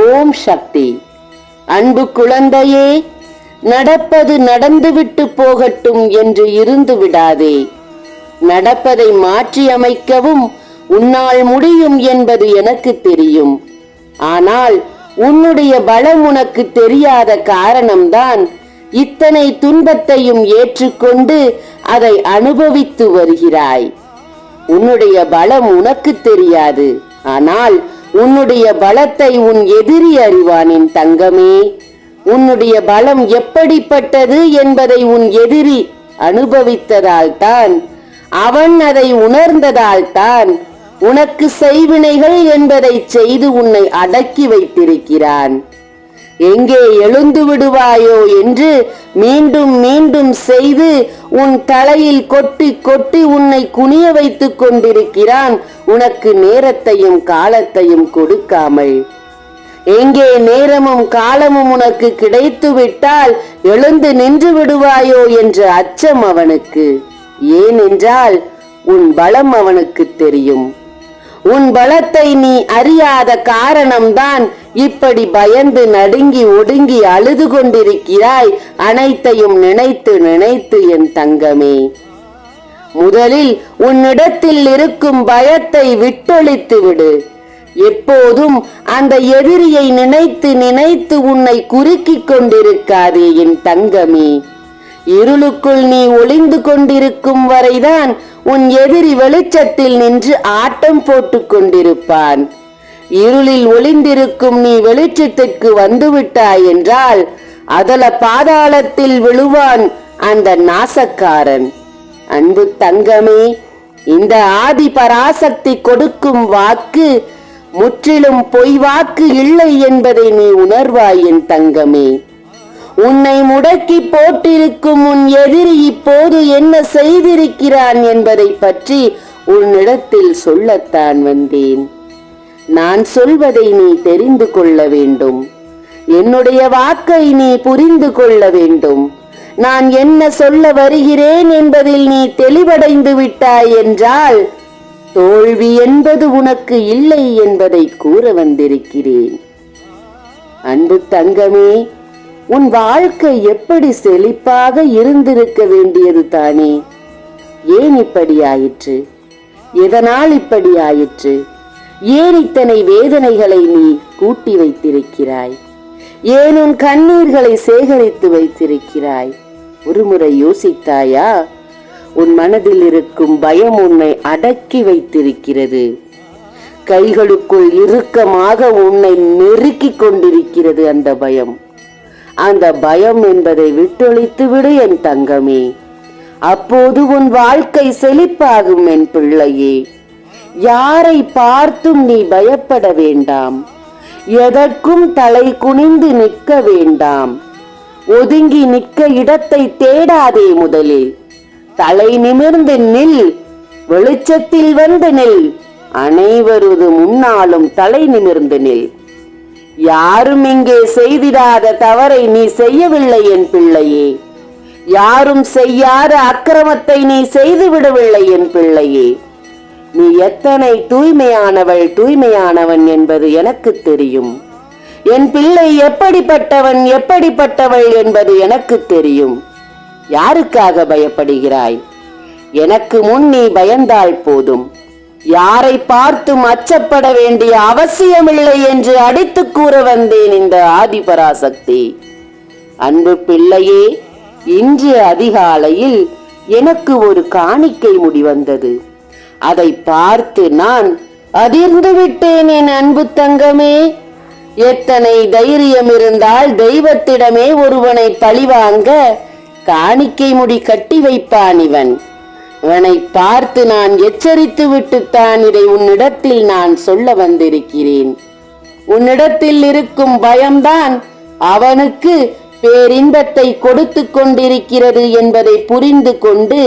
ஓம் சக்தி. அன்பு குழந்தையே நடப்பது நடந்துவிட்டு போகட்டும் என்று இருந்து விடாதே. நடப்பதை மாற்றி அமைக்கவும் உன்னால் முடியும் என்பது எனக்கு தெரியும். ஆனால் உன்னுடைய பலம் உனக்கு தெரியாத காரணம்தான் இத்தனை துன்பத்தையும் ஏற்றுக்கொண்டு அதை அனுபவித்து வருகிறாய். உன்னுடைய பலம் உனக்கு தெரியாது. ஆனால் உன்னுடைய பலத்தை உன் எதிரி அறிவானின் தங்கமே. உன்னுடைய பலம் எப்படிப்பட்டது என்பதை உன் எதிரி அனுபவித்ததால் தான் அவன் அதை உணர்ந்ததால் தான் உனக்கு செய்வினைகள் என்பதை செய்து உன்னை அடக்கி வைத்திருக்கிறான். எங்கே எழுந்து விடுவாயோ என்று மீண்டும் மீண்டும் செய்து உன் தலையில் கொட்டி கொட்டி உன்னை குனிய வைத்துக் கொண்டிருக்கிறான். உனக்கு நேரத்தையும் காலத்தையும் கொடுக்காமல். எங்கே நேரமும் காலமும் உனக்கு கிடைத்து விட்டால் எழுந்து நின்று விடுவாயோ என்ற அச்சம் அவனுக்கு. ஏனென்றால் உன் பலம் அவனுக்கு தெரியும். உன் பலத்தை நீ அறியாத காரணம்தான் இப்படி பயந்து நடுங்கி ஒடுங்கி அழுது கொண்டிருக்கிறாய். அனைத்தையும் நினைத்து நினைத்து என் தங்கமே. முதலில் உன்னிடத்தில் இருக்கும் பயத்தை விட்டொழித்து விடு. எப்போதும் அந்த எதிரியை நினைத்து நினைத்து உன்னை குறுக்கிக் கொண்டிருக்காதே என் தங்கமே. இருளுக்குள் நீ ஒளிந்து கொண்டிருக்கும் வரைதான் உன் எதிரி வெளிச்சத்தில் நின்று ஆட்டம் போட்டுக் கொண்டிருப்பான். இருளில் ஒளிந்திருக்கும் நீ வெளிச்சத்திற்கு வந்துவிட்டாய் என்றால் அதல பாதாளத்தில் விழுவான் அந்த நாசக்காரன். அன்பு தங்கமே இந்த ஆதி பராசக்தி கொடுக்கும் வாக்கு முற்றிலும் பொய் வாக்கு இல்லை என்பதை நீ உணர்வாய் என் தங்கமே. உன்னை முடக்கி போட்டிருக்கும் உன் எதிரி இப்போது என்ன செய்திருக்கிறான் என்பதை பற்றி உன்னிடத்தில் சொல்லத்தான் வந்தேன். நான் சொல்வதை நீ தெரிந்து கொள்ள வேண்டும். என்னுடைய வாக்கை நீ புரிந்து கொள்ள வேண்டும். நான் என்ன சொல்ல வருகிறேன் என்பதில் நீ தெளிவடைந்து விட்டாய் என்றால் தோல்வி என்பது உனக்கு இல்லை என்பதை கூற வந்திருக்கிறேன். அன்பு தங்கமே உன் வாழ்க்கை எப்படி செழிப்பாக இருந்திருக்க வேண்டியது தானே? ஏன் இப்படி ஆயிற்று? எதனால் இப்படி ஆயிற்று? ஏன் இத்தனை வேதனைகளை நீ கூட்டி வைத்திருக்கிறாய்? ஏன் உன் கண்ணீர்களை சேகரித்து வைத்திருக்கிறாய்? ஒருமுறை யோசித்தாயா? உன் மனதில் இருக்கும் பயம் உன்னை அடக்கி வைத்திருக்கிறது. கைகளுக்குள் இறுக்கமாக உன்னை நெருக்கிக் கொண்டிருக்கிறது அந்த பயம். அந்த பயம் என்பதை விட்டொழித்து விடு என் தங்கமே. அப்போது உன் வாழ்க்கை செழிப்பாகும் என் பிள்ளையே. யாரை பார்த்தும் நீ பயப்பட வேண்டாம். எதற்கும் தலை குனிந்து நிற்க வேண்டாம். ஒதுங்கி நிற்க இடத்தை தேடாதே முதலில் தலை நிமிர்ந்து நில். வெளிச்சத்தில் வந்து நில். அனைவரது முன்னாலும் தலை நிமிர்ந்து நில். யாரும் இங்கே செய்திடாத தவறை நீ செய்யவில்லை என் பிள்ளையே. யாரும் செய்யாத அக்கிரமத்தை நீ செய்து விடவில்லை என் பிள்ளையே. நீ எத்தனை தூய்மையானவள் தூய்மையானவன் என்பது எனக்கு தெரியும். என் பிள்ளை எப்படிப்பட்டவன் எப்படிப்பட்டவள் என்பது எனக்கு தெரியும். யாருக்காக பயப்படுகிறாய்? எனக்கு முன் நீ பயந்தால் போதும். யாரை பார்த்தும் அச்சப்பட வேண்டிய அவசியமில்லை என்று அடித்து கூற வந்தேன் இந்த ஆதிபராசக்தி. அன்பு பிள்ளையே இன்று அதிகாலையில் எனக்கு ஒரு காணிக்கை முடிவந்தது. அதை பார்த்து நான் அதிர்ந்து விட்டேன் என் அன்பு தங்கமே. எத்தனை தைரியம் இருந்தால் தெய்வத்திடமே ஒருவனை பழிவாங்க காணிக்கை முடி கட்டி வைப்பான் இவன். அவனை பார்த்து நான் எச்சரித்து விட்டுத்தான் இதை உன்னிடத்தில் நான் சொல்ல வந்திருக்கிறேன். உன்னிடத்தில் இருக்கும் பயம்தான் அவனுக்கு பேரின்பத்தை கொடுத்து கொண்டிருக்கிறது என்பதை புரிந்து கொண்டு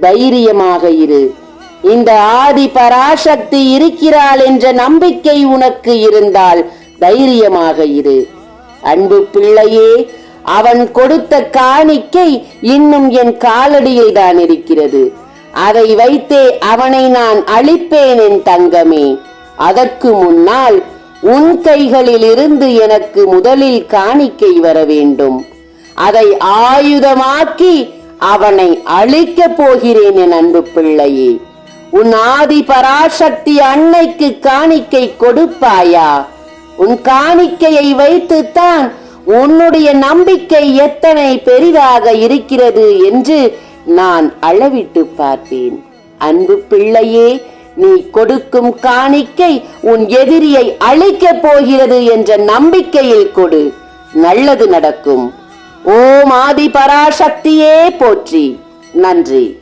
தைரியமாக இரு. இந்த ஆதி பராசக்தி இருக்கிறாள் என்ற நம்பிக்கை உனக்கு இருந்தால் தைரியமாக இரு. அன்பு பிள்ளையே அவன் கொடுத்த காணிக்கை இன்னும் என் காலடியில் தான் இருக்கிறது. அதை வைத்தே அவனை நான் அழிப்பேன் என் தங்கமே. அதற்கு முன்னால் உன் கைகளில் இருந்து எனக்கு முதலில் காணிக்கை வர வேண்டும். அதை ஆயுதமாக்கி அவனை அழிக்கப் போகிறேன் என் அன்பு பிள்ளையே. உன் ஆதி பராசக்தி அன்னைக்கு காணிக்கை கொடுப்பாயா? உன் காணிக்கையை வைத்துத்தான் உன்னுடைய நம்பிக்கை எத்தனை பெரிதாக இருக்கிறது என்று நான் அளவிட்டு பார்ப்பேன். அன்பு பிள்ளையே நீ கொடுக்கும் காணிக்கை உன் எதிரியை அழிக்கப் போகிறது என்ற நம்பிக்கையில் கொடு. நல்லது நடக்கும். ஓம் ஆதி பராசக்தியே போற்றி. நன்றி.